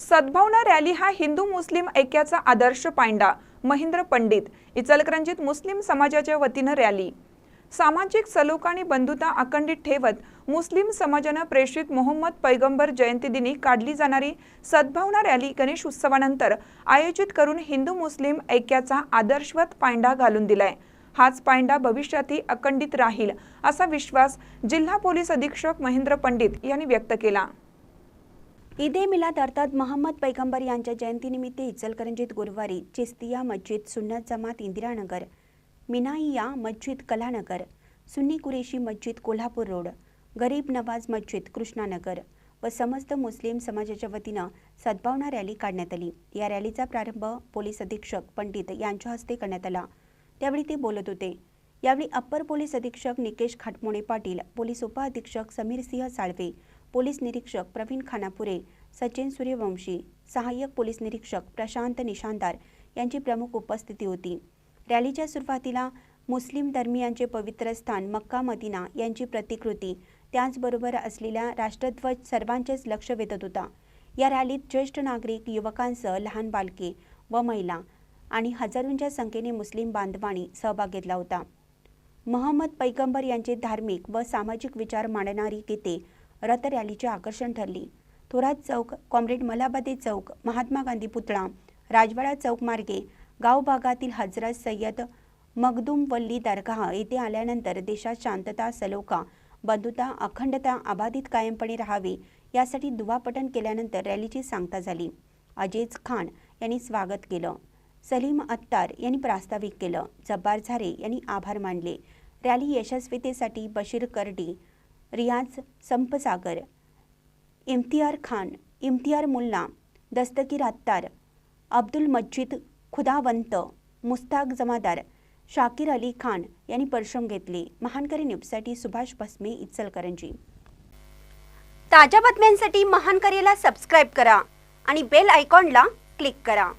सद्भावना रॅली हा हिंदू मुस्लिम ऐक्याचा आदर्श पांडा महेंद्र पंडित इचलकरंजीत मुस्लिम समाजाच्या वतीनं रॅली. सामाजिक सलोक आणि बंधुता अखंडित ठेवत मुस्लिम समाजानं प्रेषित मोहम्मद पैगंबर जयंतीदिनी काढली जाणारी सद्भावना रॅली गणेश उत्सवानंतर आयोजित करून हिंदू मुस्लिम ऐक्याचा आदर्शवत पांडा घालून दिलाय. हाच पायंडा भविष्यातही अखंडित राहील असा विश्वास जिल्हा पोलीस अधीक्षक महेंद्र पंडित यांनी व्यक्त केला. ईद ए मिलाद अर्थात महम्मद पैगंबर यांच्या जयंतीनिमित्त इचलकरंजीत गुरुवारी चिस्तिया मस्जिद सुन्नत जमात इंदिरानगर मिनाईया मस्जिद कलानगर सुन्नी कुरेशी मस्जिद कोल्हापूर रोड गरीब नवाज मस्जिद कृष्णानगर व समस्त मुस्लिम समाजाच्या वतीनं सद्भावना रॅली काढण्यात आली. या रॅलीचा प्रारंभ पोलीस अधीक्षक पंडित यांच्या हस्ते करण्यात आला. त्यावेळी ते बोलत होते यावेळी अप्पर पोलीस अधीक्षक निकेश खाटमोणे पाटील पोलीस उपअधीक्षक समीर सिंह साळवे पोलीस निरीक्षक प्रवीण खानापुरे सचिन सूर्यवंशी सहाय्यक पोलीस निरीक्षक प्रशांत निशांदार यांची प्रमुख उपस्थिती होती. रॅलीच्या सुरुवातीला मुस्लिम धर्मियांचे पवित्र स्थान मक्का मदिना यांची प्रतिकृती त्याचबरोबर असलेल्या राष्ट्रध्वज सर्वांचेच लक्ष वेधत होता. या रॅलीत ज्येष्ठ नागरिक युवकांसह लहान बालके व महिला आणि हजारोंच्या संख्येने मुस्लिम बांधवांनी सहभाग घेतला होता. महम्मद पैगंबर यांचे धार्मिक व सामाजिक विचार मांडणारी गीते रथ रॅलीचे आकर्षण ठरली. थोरात चौक कॉम्रेड मलाबादे चौक महात्मा गांधी पुतळा राजवाडा चौक मार्गे गाव भागातील हजरत सय्यद मखदूम वल्ली दरगाह येथे आल्यानंतर देशात शांतता सलोखा बंधुता अखंडता अबाधित कायमपणे राहावी यासाठी दुवापटन केल्यानंतर रॅलीची सांगता झाली. अजेज खान यांनी स्वागत केलं. सलीम अत्तार यांनी प्रास्ताविक केलं. जब्बार झारे यांनी आभार मानले. रॅली यशस्वीतेसाठी बशीर कर्डी रियाज संपसागर इम्तियार खान इम्तियार मुल्ला दस्तगीर अत्तार अब्दुल मज्जिद खुदावंत मुस्ताक जमादार शाकिर अली खान यांनी परिश्रम घेतले. महानकरी न्यूजसाठी सुभाष भस्मे इचलकरंजी. ताज्या बातम्यांसाठी महानकरीला सबस्क्राईब करा आणि बेल आयकॉनला क्लिक करा.